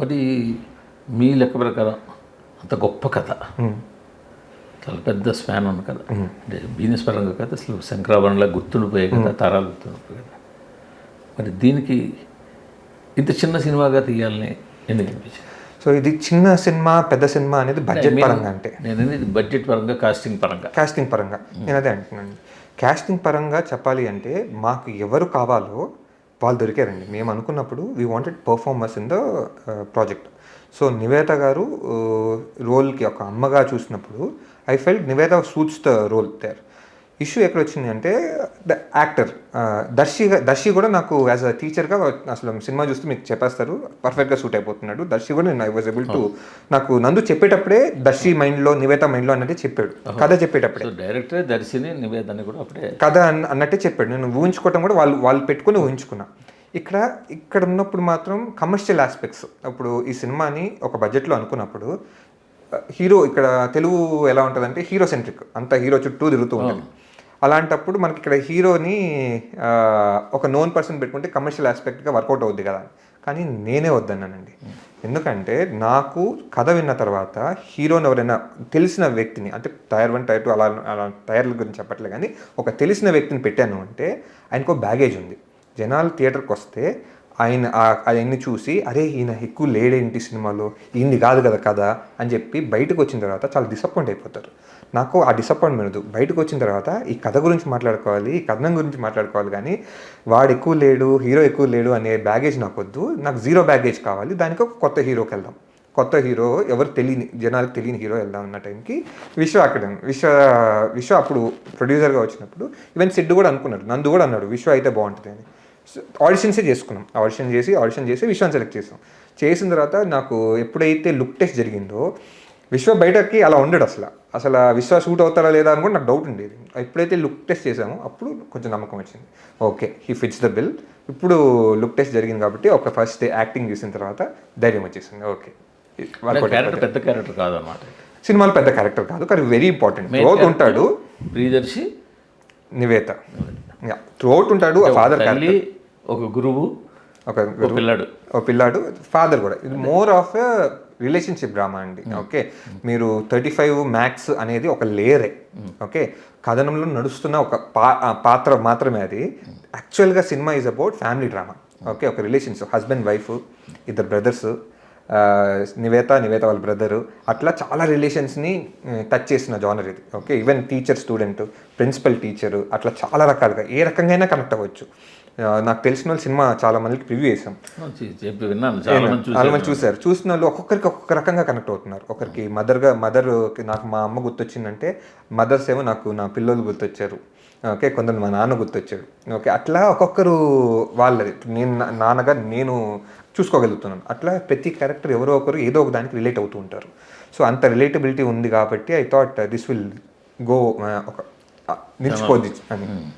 మరి మీ లెక్క ప్రకారం అంత గొప్ప కథ. చాలా పెద్ద స్పాన్ ఉన్న కథ. అంటే బిజినెస్ పరంగా కథ అసలు శంకరాభరణలా గుర్తుండిపోయే కదా తరాలు గుర్తుండిపోయే కదా మరి దీనికి ఇంత చిన్న సినిమాగా తీయాలని ఎందుకు అనిపించింది? సో ఇది చిన్న సినిమా పెద్ద సినిమా అనేది బడ్జెట్ పరంగా అంటే. నేను అనేది బడ్జెట్ పరంగా కాస్టింగ్ పరంగా. కాస్టింగ్ పరంగా. నేను అదే అంటున్నాను. కాస్టింగ్ పరంగా చెప్పాలి అంటే మాకు ఎవరు కావాలో వాళ్ళు దొరికారండి మేము అనుకున్నప్పుడు we wanted performers in the project so Nivetha garu uh, రోల్కి ఒక అమ్మగా చూసినప్పుడు I felt Nivetha suits the role there issue ఎక్కడ వచ్చింది అంటే ద యాక్టర్ దర్శి దర్శి కూడా నాకు యాజ్ అ టీచర్గా అసలు సినిమా చూస్తే మీకు చెప్పేస్తారు పర్ఫెక్ట్గా సూట్ అయిపోతున్నాడు. దర్శి కూడా నేను ఐ వాజ్ ఏబుల్ టు నాకు నందు చెప్పేటప్పుడే దర్శి మైండ్లో నివేత మైండ్లో అన్నట్టే చెప్పాడు. కథ చెప్పేటప్పుడే. డైరెక్టర్ దర్శిని నివేదాన్ని కూడా అప్పుడే కథ అన్న- అన్నట్టే చెప్పాడు. నేను ఊహించుకోవటం కూడా వాళ్ళు వాళ్ళు పెట్టుకుని ఊహించుకున్నా. ఇక్కడ ఇక్కడ ఉన్నప్పుడు మాత్రం కమర్షియల్ ఆస్పెక్ట్స్. ఇప్పుడు ఈ సినిమాని ఒక బడ్జెట్లో అనుకున్నప్పుడు హీరో ఇక్కడ తెలుగు ఎలా ఉంటుందంటే హీరో సెంట్రిక్. అంత హీరో చుట్టూ తిరుగుతూ ఉంటుంది. అలాంటప్పుడు మనకి ఇక్కడ హీరోని ఒక నోన్ పర్సన్ పెట్టుకుంటే కమర్షియల్ ఆస్పెక్ట్గా వర్కౌట్ అవుద్ది కదా. కానీ నేనే వద్దన్నానండి. ఎందుకంటే నాకు కథ విన్న తర్వాత హీరోని ఎవరైనా తెలిసిన వ్యక్తిని అంటే టైర్ వన్ టైర్ టూ అలా అలా టైర్ల గురించి చెప్పట్లే కానీ ఒక తెలిసిన వ్యక్తిని పెట్టాను అంటే ఆయనకు బ్యాగేజ్ ఉంది. జనాలు థియేటర్కి వస్తే ఆయన అవన్నీ ఆయన్ని చూసి అరే ఈయన ఎక్కువ లేడేంటి సినిమాలో? ఈయనది కాదు కదా కదా అని చెప్పి బయటకు వచ్చిన తర్వాత చాలా డిసప్పాయింట్ అయిపోతారు. నాకు ఆ డిసప్పాయింట్మెంట్ వద్దు బయటకు వచ్చిన తర్వాత ఈ కథ గురించి మాట్లాడుకోవాలి ఈ కథనం గురించి మాట్లాడుకోవాలి కానీ వాడు ఎక్కువ లేడు హీరో ఎక్కువ లేడు అనే బ్యాగేజ్ నాకు వద్దు. నాకు జీరో బ్యాగేజ్ కావాలి. దానికి ఒక కొత్త హీరోకి వెళ్దాం. కొత్త హీరో ఎవరు తెలియని జనాలకు తెలియని హీరో వెళ్దాం అన్న టైంకి విశ్వ అక్కడ విశ్వ విశ్వ అప్పుడు ప్రొడ్యూసర్గా వచ్చినప్పుడు ఈవెన్ సిడ్డు కూడా అనుకున్నాడు. నందు కూడా అన్నాడు విశ్వ అయితే బాగుంటుంది అని. ఆడిషన్సే చేసుకున్నాం. ఆడిషన్ చేసి ఆడిషన్ చేసి విశ్వాన్ని సెలెక్ట్ చేసాం. చేసిన తర్వాత నాకు ఎప్పుడైతే లుక్ టెస్ట్ జరిగిందో విశ్వ బయటకి అలా ఉండడు అసలు. అసలు విశ్వ షూట్ అవుతారా లేదా అని కూడా నాకు డౌట్ ఉండేది. ఎప్పుడైతే లుక్ టెస్ట్ చేసామో అప్పుడు కొంచెం నమ్మకం వచ్చింది. Okay he fits the bill ఇప్పుడు లుక్ టెస్ట్ జరిగింది కాబట్టి ఒక ఫస్ట్ డే యాక్టింగ్ చేసిన తర్వాత ధైర్యం వచ్చేసింది. ఓకే. క్యారెక్టర్ పెద్ద క్యారెక్టర్ కాదనమాట సినిమాలో పెద్ద క్యారెక్టర్ కాదు కానీ వెరీ ఇంపార్టెంట్ త్రోట్ ఉంటాడు. ప్రియదర్శి. నివేత. త్రోట్ ఉంటాడు ఫాదర్ తల్లి ఒక గురువు ఒక ఒక పిల్లాడు. ఓ పిల్లాడు ఫాదర్ కూడా. ఇది మోర్ ఆఫ్ రిలేషన్షిప్ డ్రామా అండి. ఓకే మీరు థర్టీ ఫైవ్ మ్యాక్స్ అనేది ఒక లేయరే ఓకే కథనంలో నడుస్తున్న ఒక పాత్ర మాత్రమే అది. యాక్చువల్గా cinema is about family drama okay ఒక రిలేషన్షిప్ హస్బెండ్ వైఫ్ ఇద్దరు బ్రదర్స్ నివేత నివేత వాళ్ళ బ్రదరు అట్లా చాలా రిలేషన్స్ని టచ్ చేసిన జానర్ ఇది. Okay even teacher student principal teacher అట్లా చాలా రకాలుగా ఏ రకంగా కనెక్ట్ అవ్వచ్చు. నాకు తెలిసిన వాళ్ళు సినిమా చాలా మందికి రివ్యూ చేసాం చెప్పి విన్నాను. చాలా మంది చూశారు చూసిన వాళ్ళు ఒక్కొక్కరికి ఒక్కొక్క రకంగా కనెక్ట్ అవుతున్నారు. ఒకరికి మదర్గా మదర్ నాకు మా అమ్మ గుర్తొచ్చిందంటే మదర్స్ ఏమో నాకు నా పిల్లలు గుర్తొచ్చారు. ఓకే కొందరు మా నాన్న గుర్తొచ్చాడు ఓకే అట్లా ఒక్కొక్కరు వాళ్ళది. నేను నాన్నగా నేను చూసుకోగలుగుతున్నాను. అట్లా ప్రతి క్యారెక్టర్ ఎవరో ఒకరు ఏదో ఒక దానికి రిలేట్ అవుతూ ఉంటారు. సో అంత రిలేటబిలిటీ ఉంది కాబట్టి I thought this will go ఒక నిలిచిపోద్ది. అని.